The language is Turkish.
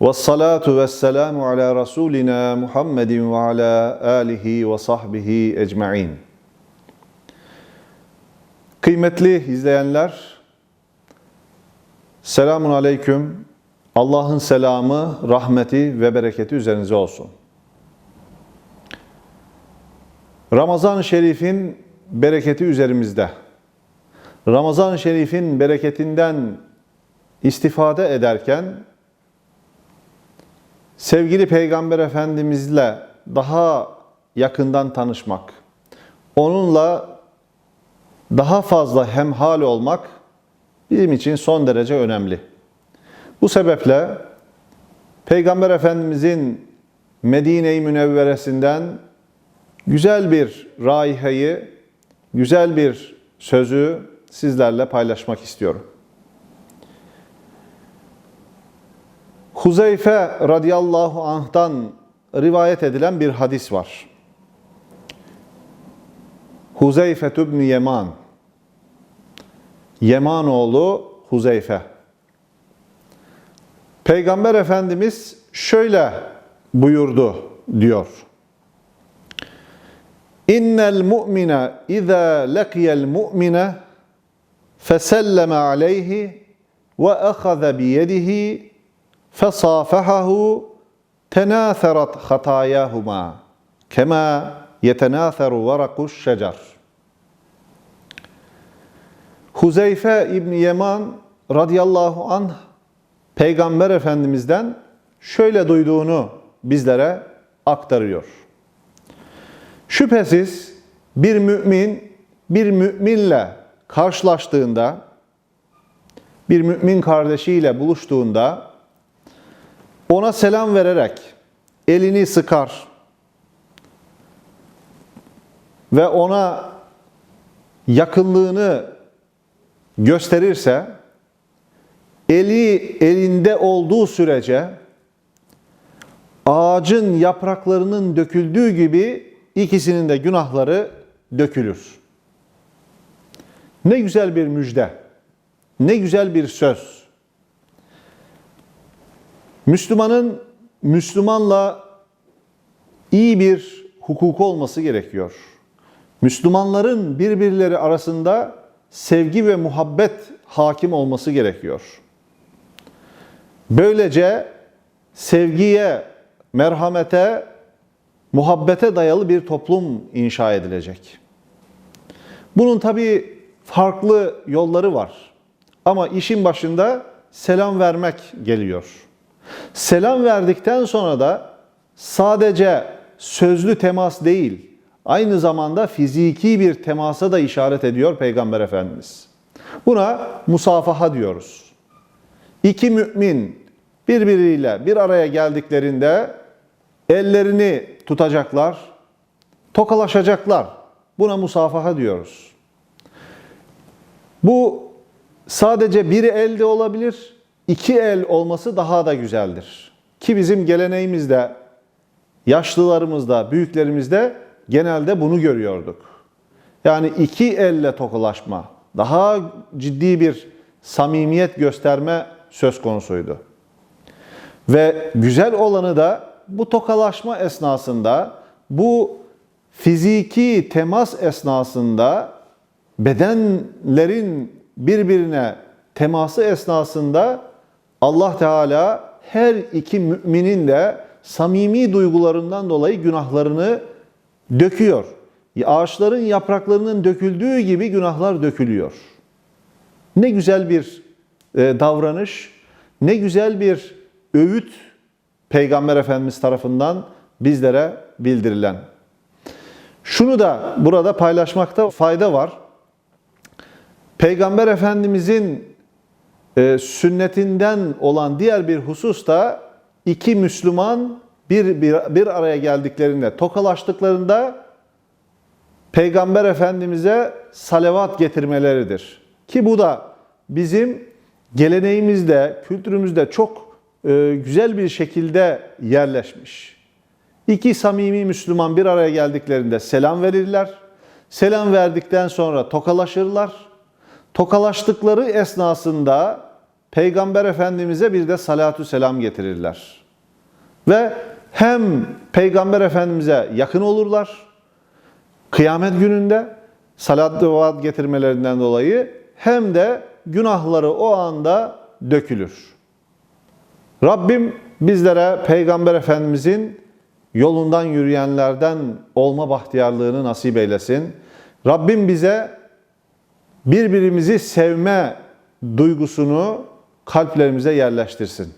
Ve salatu ve selamu ala Resulina Muhammedin ve ala alihi ve sahbihi ecma'in. Kıymetli izleyenler, selamun aleyküm. Allah'ın selamı, rahmeti ve bereketi üzerinize olsun. Ramazan-ı Şerif'in bereketi üzerimizde. Ramazan-ı Şerif'in bereketinden istifade ederken sevgili Peygamber Efendimizle daha yakından tanışmak, onunla daha fazla hemhal olmak bizim için son derece önemli. Bu sebeple Peygamber Efendimizin Medine-i Münevveresinden güzel bir raihayı, güzel bir sözü sizlerle paylaşmak istiyorum. Huzeyfe radıyallahu anh'tan rivayet edilen bir hadis var. Huzeyfe ibn Yeman Yeman oğlu Huzeyfe. Peygamber Efendimiz şöyle buyurdu diyor. İnnel mu'mine izâ lekiyel mu'mine feselleme aleyhi ve ahaza biyedihi fesafehahu tenâtherat hatâyâhuma kema yetenâtheru varakuş şecer. Huzeyfe İbni Yeman radıyallahu anh Peygamber Efendimiz'den şöyle duyduğunu bizlere aktarıyor. Şüphesiz bir mümin bir müminle karşılaştığında, bir mümin kardeşiyle buluştuğunda ona selam vererek elini sıkar ve ona yakınlığını gösterirse eli elinde olduğu sürece ağacın yapraklarının döküldüğü gibi ikisinin de günahları dökülür. Ne güzel bir müjde. Ne güzel bir söz. Müslümanın Müslümanla iyi bir hukuku olması gerekiyor. Müslümanların birbirleri arasında sevgi ve muhabbet hakim olması gerekiyor. Böylece sevgiye, merhamete, muhabbete dayalı bir toplum inşa edilecek. Bunun tabii farklı yolları var. Ama işin başında selam vermek geliyor. Selam verdikten sonra da sadece sözlü temas değil, aynı zamanda fiziki bir temasa da işaret ediyor Peygamber Efendimiz. Buna musafaha diyoruz. İki mümin birbiriyle bir araya geldiklerinde ellerini tutacaklar, tokalaşacaklar. Buna musafaha diyoruz. Bu sadece bir elde olabilir, iki el olması daha da güzeldir. Ki bizim geleneğimizde, yaşlılarımızda, büyüklerimizde genelde bunu görüyorduk. Yani iki elle tokalaşma, daha ciddi bir samimiyet gösterme söz konusuydu. Ve güzel olanı da bu tokalaşma esnasında, bu fiziki temas esnasında bedenlerin birbirine teması esnasında Allah Teala her iki müminin de samimi duygularından dolayı günahlarını döküyor. Ağaçların yapraklarının döküldüğü gibi günahlar dökülüyor. Ne güzel bir e, davranış, ne güzel bir öğüt Peygamber Efendimiz tarafından bizlere bildirilen. Şunu da burada paylaşmakta fayda var. Peygamber Efendimizin e, sünnetinden olan diğer bir husus da iki Müslüman bir, bir, bir araya geldiklerinde, tokalaştıklarında Peygamber Efendimiz'e salavat getirmeleridir. Ki bu da bizim geleneğimizde, kültürümüzde çok e, güzel bir şekilde yerleşmiş. İki samimi Müslüman bir araya geldiklerinde selam verirler. Selam verdikten sonra tokalaşırlar. Tokalaştıkları esnasında Peygamber Efendimiz'e bir de salatü selam getirirler. Ve hem Peygamber Efendimiz'e yakın olurlar, kıyamet gününde salat ve getirmelerinden dolayı hem de günahları o anda dökülür. Rabbim bizlere Peygamber Efendimizin yolundan yürüyenlerden olma bahtiyarlığını nasip eylesin. Rabbim bize birbirimizi sevme duygusunu kalplerimize yerleştirsin.